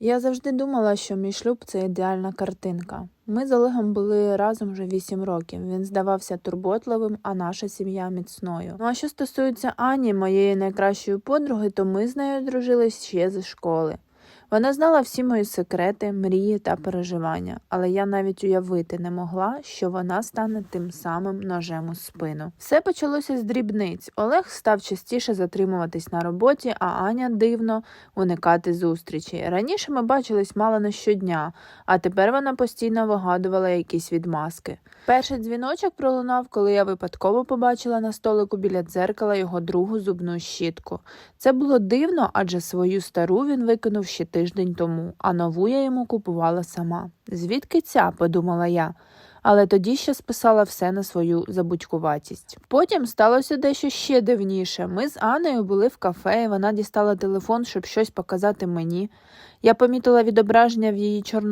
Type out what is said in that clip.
Я завжди думала, що мій шлюб це ідеальна картинка. Ми з Олегом були разом вже 8 років. Він здавався турботливим, а наша сім'я міцною. Ну а що стосується Ані, моєї найкращої подруги, то ми з нею дружились ще зі школи. Вона знала всі мої секрети, мрії та переживання, але я навіть уявити не могла, що вона стане тим самим ножем у спину. Все почалося з дрібниць. Олег став частіше затримуватись на роботі, а Аня дивно уникати зустрічі. Раніше ми бачились мало не щодня, а тепер вона постійно вигадувала якісь відмазки. Перший дзвіночок пролунав, коли я випадково побачила на столику біля дзеркала його другу зубну щітку. Це було дивно, адже свою стару він викинув ще тиждень тому, а нову я йому купувала сама. Звідки ця? подумала я. Але тоді ще списала все на свою забудькуватість. Потім сталося дещо ще дивніше. Ми з Анею були в кафе, і вона дістала телефон, щоб щось показати мені. Я помітила відображення в її чорному